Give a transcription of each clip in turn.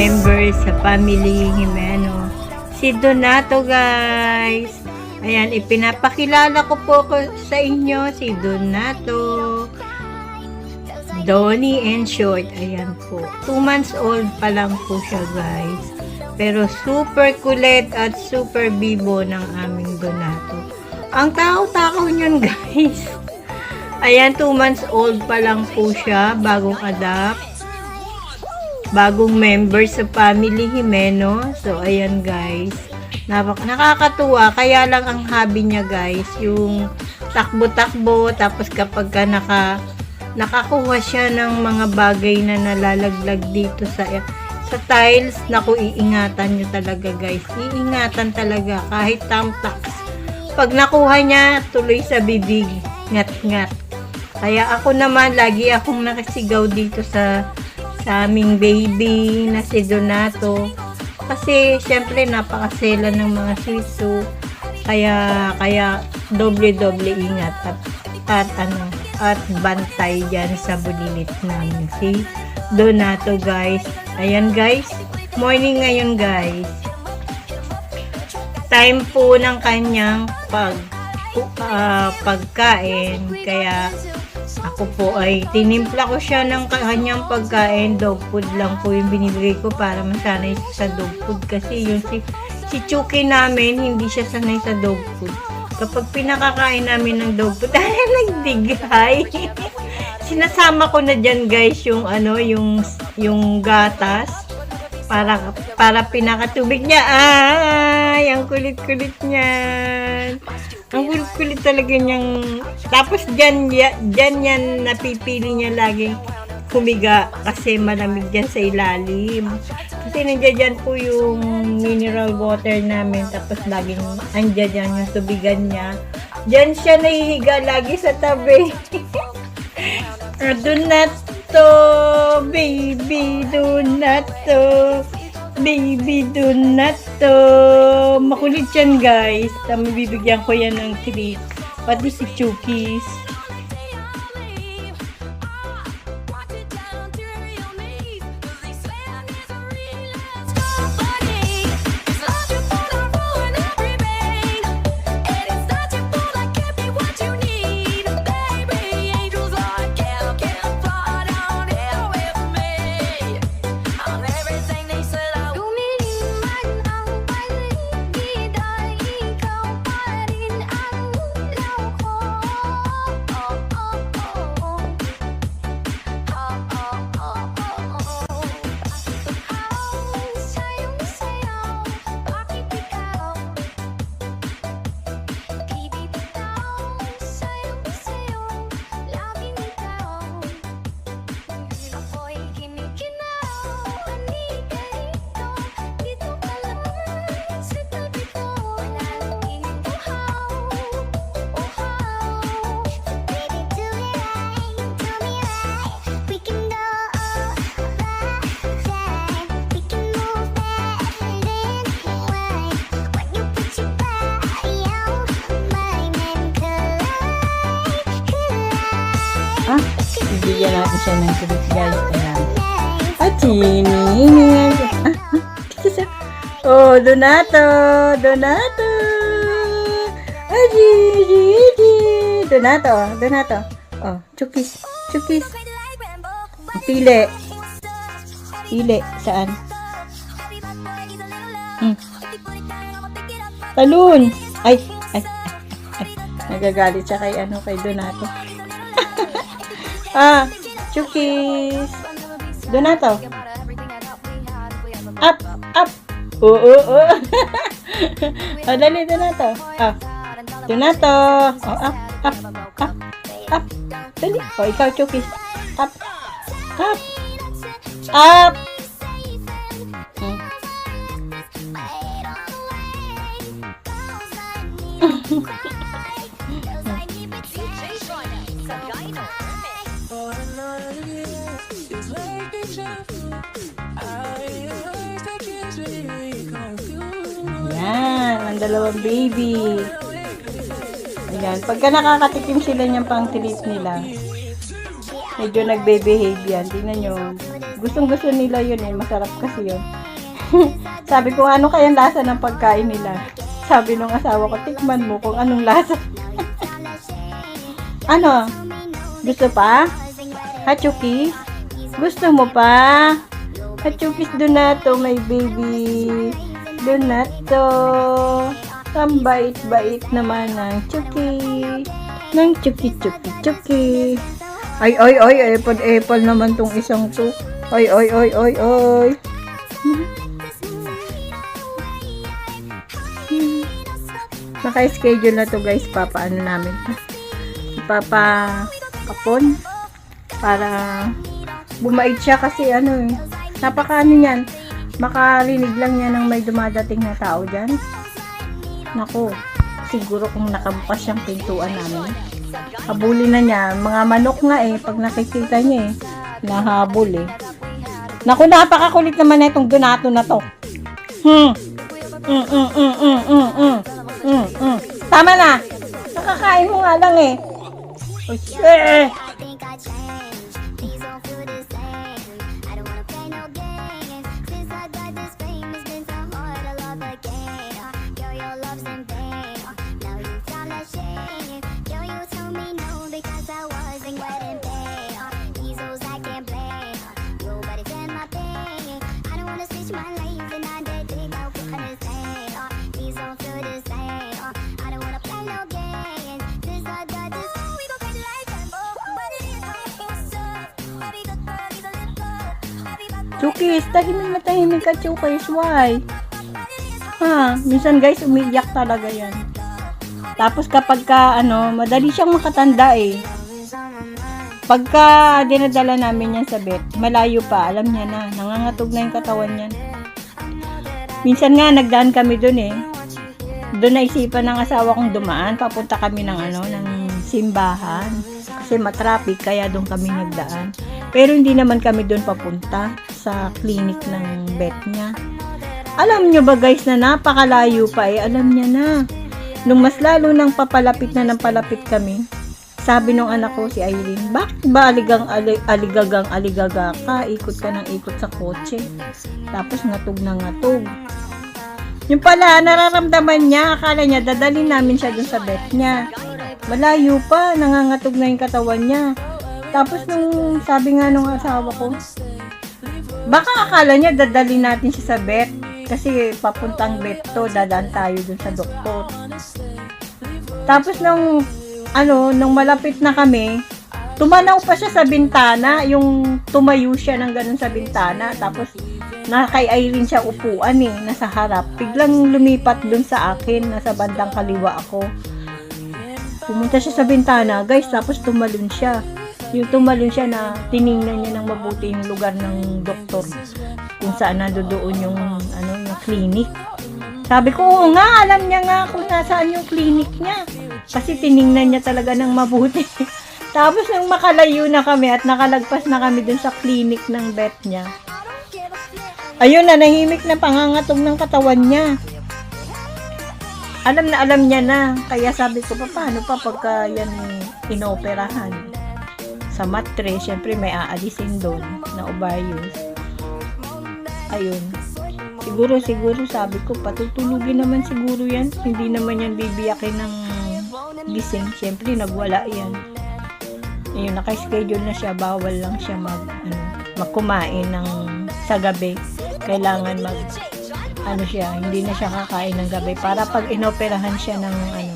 member sa family Jimeno. Si Donato guys. Ayan, ipinapakilala ko po ko sa inyo si Donato. Donnie and Short. Ayan po. Two months old pa lang po siya guys. Pero super kulit at super bibo ng aming Donato. Ang tao-tao niyan guys. Ayan, 2 months old pa lang po siya, bagong adapt. Bagong member sa family Jimeno. So, ayan guys. Napak nakakatuwa. Kaya lang ang hobby niya guys, yung takbo-takbo. Tapos kapag ka naka, nakakuha siya ng mga bagay na nalalaglag dito sa sa tiles, naku, iingatan niyo talaga guys. Iingatan talaga kahit tamtax. Pag nakuha niya, tuloy sa bibig. Ngat-ngat. Kaya ako naman, lagi akong nakasigaw dito sa sa aming baby na si Donato. Kasi, syempre, napakasela ng mga Tzu. Kaya, kaya, doble-doble ingat at, at ano, at bantay dyan sa bulilit namin si Donato, guys. Ayan, guys. Morning ngayon, guys. Time po ng kanyang pag ah, pagkain. Kaya, ako po ay tinimpla ko siya ng kanyang pagkain. Dog food lang po yung binibigay ko para masanay sa dog food. Kasi yung si, si Chucky namin, hindi siya sanay sa dog food. Kapag pinakakain namin ng dog food, ay nagdigay. Sinasama ko na dyan guys yung ano, yung, yung gatas para para pinakatubig niya. Ay, ang kulit-kulit niyan. Ang kulit-kulit talaga niyang... Tapos dyan, ya- dyan yan napipili niya laging humiga kasi malamig dyan sa ilalim. Kasi nandiyan dyan po yung mineral water namin tapos laging andyan dyan yung tubigan niya. Dyan siya nahihiga lagi sa tabi. Ah, Do not to, baby, do not to. Baby, do not to. Makulit yan, guys. Bibigyan ko yan ng treat. Pati si Chukis. Siya ng treat, guys. Ayan. At hinihingi. Ah, ah. Oh, Donato! Donato! Ay! Gigi! Donato! Donato! Oh, chukis! Chukis! Pili! Pili! Saan? Hmm. Talon! Ay! Ay! Ay! Nagagalit siya kay ano, kay Donato. ah! Chukis! Donato! Up! Up! Oo! Oo! oo. oh, dali, Donato! Ah! Donato! Oh, up! Up! Up! Up! Dali! Oh, ikaw, Chukis! Up! Up! Up! Hmm. dalawang baby. Ayan, pagka nakakatikim sila niyang pang treat nila, Medyo nagbe-behave yan. Tingnan nyo. Gustong gusto nila yun eh. Masarap kasi yun. Sabi ko, ano kayang lasa ng pagkain nila? Sabi nung asawa ko, tikman mo kung anong lasa. ano? Gusto pa? Hachukis? Gusto mo pa? Hachukis Donato, my baby. Donato. Ang bait-bait naman ng Chuki. Ng Chuki, Chuki, Chuki. Ay, ay, ay, apple-apple naman tong isang to. Ay, ay, ay, ay, ay. Naka-schedule na to guys, papaano namin to. Papa kapon para bumait siya kasi ano eh, napaka ano yan, makarinig lang niya ng may dumadating na tao dyan. Nako, siguro kung nakabukas yung pintuan namin, habulin na niya. Mga manok nga eh, pag nakikita niya eh, nahabol eh. Naku, napakakulit naman na itong donato na to. Hmm. Mm, mm, mm, mm, mm, mm, mm, mm. Tama na. Nakakain mo nga lang eh. Oh, shit. Chukis, tahimik na tahimik ka, Chukis. Why? Ha, minsan guys, umiiyak talaga yan. Tapos kapag ka, ano, madali siyang makatanda eh. Pagka dinadala namin yan sa vet, malayo pa, alam niya na, nangangatog na yung katawan niyan. Minsan nga, nagdaan kami dun eh. Doon naisipan ng asawa kong dumaan, papunta kami ng ano, ng simbahan. Kasi matraffic, kaya doon kami nagdaan. Pero hindi naman kami doon papunta sa clinic ng vet niya. Alam nyo ba guys na napakalayo pa eh, alam niya na. Nung mas lalo nang papalapit na ng palapit kami, sabi nung anak ko si Irene, bakit ba aligang ali, aligagang aligaga ka? Ikot ka ng ikot sa kotse. Tapos ngatog na ngatog. Yung pala, nararamdaman niya, akala niya, dadalhin namin siya dun sa vet niya. Malayo pa, nangangatog na yung katawan niya. Tapos nung sabi nga nung asawa ko, baka akala niya dadalhin natin siya sa vet. Kasi papuntang vet to, dadaan tayo dun sa doktor. Tapos nung, ano, nung malapit na kami, tumanaw pa siya sa bintana, yung tumayo siya ng ganun sa bintana. Tapos, na kay Irene siya upuan eh, nasa harap. Biglang lumipat dun sa akin, nasa bandang kaliwa ako. Pumunta siya sa bintana, guys, tapos tumalon siya. Yung tumalon siya na tiningnan niya ng mabuti yung lugar ng doktor kung saan nandoon yung ano yung clinic. Sabi ko, oo nga, alam niya nga kung nasaan yung clinic niya. Kasi tiningnan niya talaga ng mabuti. Tapos nang makalayo na kami at nakalagpas na kami dun sa clinic ng vet niya. Ayun na, nahimik na pangangatog ng katawan niya. Alam na alam niya na. Kaya sabi ko, pa, paano pa pagka yan inoperahan? Sa matre, syempre may aalisin doon na ovarius. Ayun. Siguro, siguro sabi ko, patutulugin naman siguro yan. Hindi naman yan bibiyakin ng gising. Syempre, nagwala yan. Ayun, naka-schedule na siya. Bawal lang siya mag, ano, magkumain ng sa gabi. Kailangan mag, ano siya, hindi na siya kakain ng gabi. Para pag inoperahan siya ng, ano,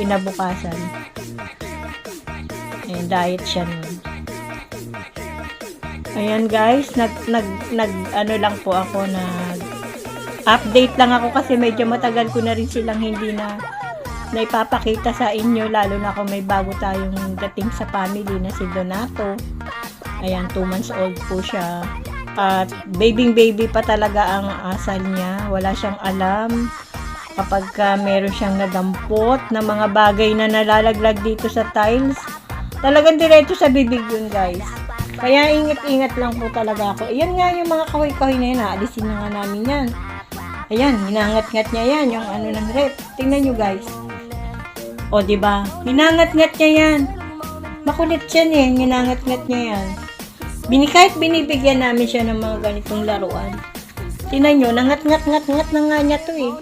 kinabukasan. Ayun, diet siya nun. Ayan guys, nag, nag, nag, ano lang po ako, nag, update lang ako kasi medyo matagal ko na rin silang hindi na naipapakita sa inyo, lalo na kung may bago tayong dating sa family na si Donato. Ayan, 2 months old po siya. At baby baby pa talaga ang asal niya. Wala siyang alam kapag ka meron siyang nadampot na mga bagay na nalalaglag dito sa tiles. Talagang diretso sa bibig yun guys. Kaya ingat-ingat lang po talaga ako. Ayan nga yung mga kahoy-kahoy na yun. Naalisin na nga namin yan. Ayan, hinangat-ngat niya yan. Yung ano ng rep. Tingnan nyo guys. O, ba? Hinangat-ngat niya yan. Makulit siya eh. Ginangat-ngat niya yan. Bini, kahit binibigyan namin siya ng mga ganitong laruan. Tinan nyo, nangat-ngat-ngat-ngat na nga niya to eh.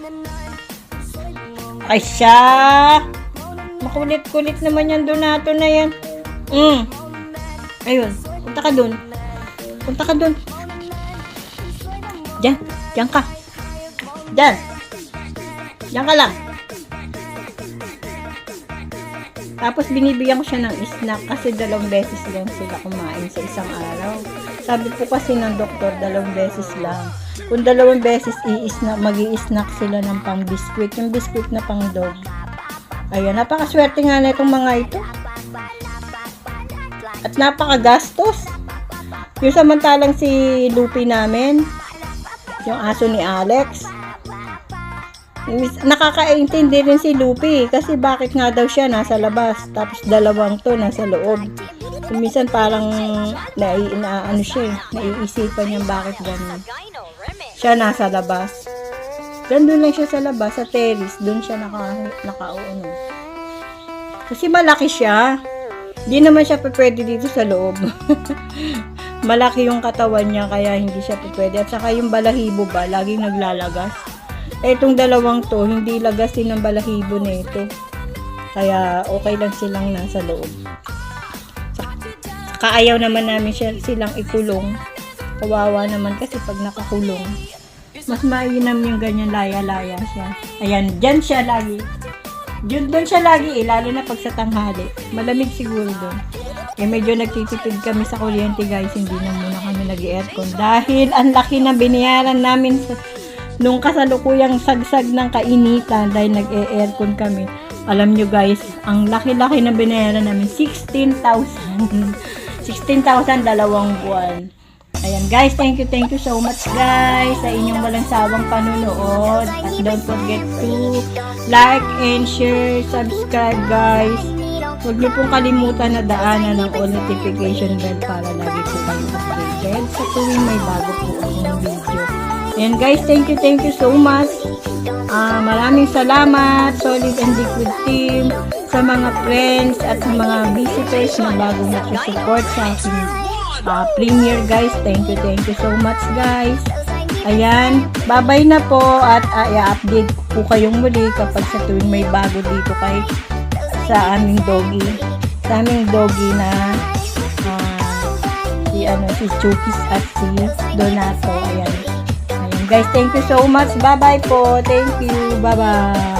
Ay siya! Makulit-kulit naman yung donato na yan. Mm. Ayun, punta ka dun. Punta ka dun. Diyan, diyan ka. Diyan. Diyan ka lang. Tapos binibigyan ko siya ng snack kasi dalawang beses lang sila kumain sa isang araw. Sabi po kasi ng doktor, dalawang beses lang. Kung dalawang beses i-snack, mag snack sila ng pang biskwit. Yung biskwit na pang dog. Ayan, napakaswerte nga na itong mga ito. At napakagastos. Yung samantalang si Lupi namin, yung aso ni Alex, nakakaintindi rin si Lupi kasi bakit nga daw siya nasa labas tapos dalawang to nasa loob. Minsan parang nai, na, ano siya eh, naiisipan niya bakit ganun. Siya nasa labas. Gandun lang siya sa labas, sa terrace, doon siya naka, nakauno. Kasi malaki siya. Di naman siya pwede dito sa loob. malaki yung katawan niya kaya hindi siya pwede. At saka yung balahibo ba, laging naglalagas. Eh, itong dalawang to, hindi lagasin ng balahibo na ito. Kaya, okay lang silang nasa loob. Saka ayaw naman namin siya, silang ikulong. Kawawa naman kasi pag nakakulong. Mas mainam yung ganyan laya-laya siya. Ayan, dyan siya lagi. Diyan doon siya lagi eh, lalo na pag sa tanghali. Malamig siguro doon. Eh medyo nagtitipid kami sa kuryente guys, hindi na muna kami nag-aircon. Dahil ang laki na binayaran namin sa, nung kasalukuyang sagsag ng kainitan dahil nag-aircon kami. Alam nyo guys, ang laki-laki na binayaran namin, 16,000. 16,000 dalawang buwan. Ayan guys, thank you, thank you so much guys sa inyong walang sawang panunood. At don't forget to like and share, subscribe guys. Huwag niyo pong kalimutan na daanan ng all notification bell para lagi po kayo updated sa tuwing may bago po akong video. And guys, thank you, thank you so much. Ah, maraming salamat, Solid and Liquid Team, sa mga friends at sa mga visitors na bago nagsusupport sa aking ah, premiere guys. Thank you, thank you so much guys. Ayan, babay na po at ah, i-update po kayong muli kapag sa tuwing may bago dito kay sa aming doggy. Sa aming doggy na ah, si ano si Chukis at si Donato. Ayan. Ayan guys, thank you so much. Bye-bye po. Thank you. Bye-bye.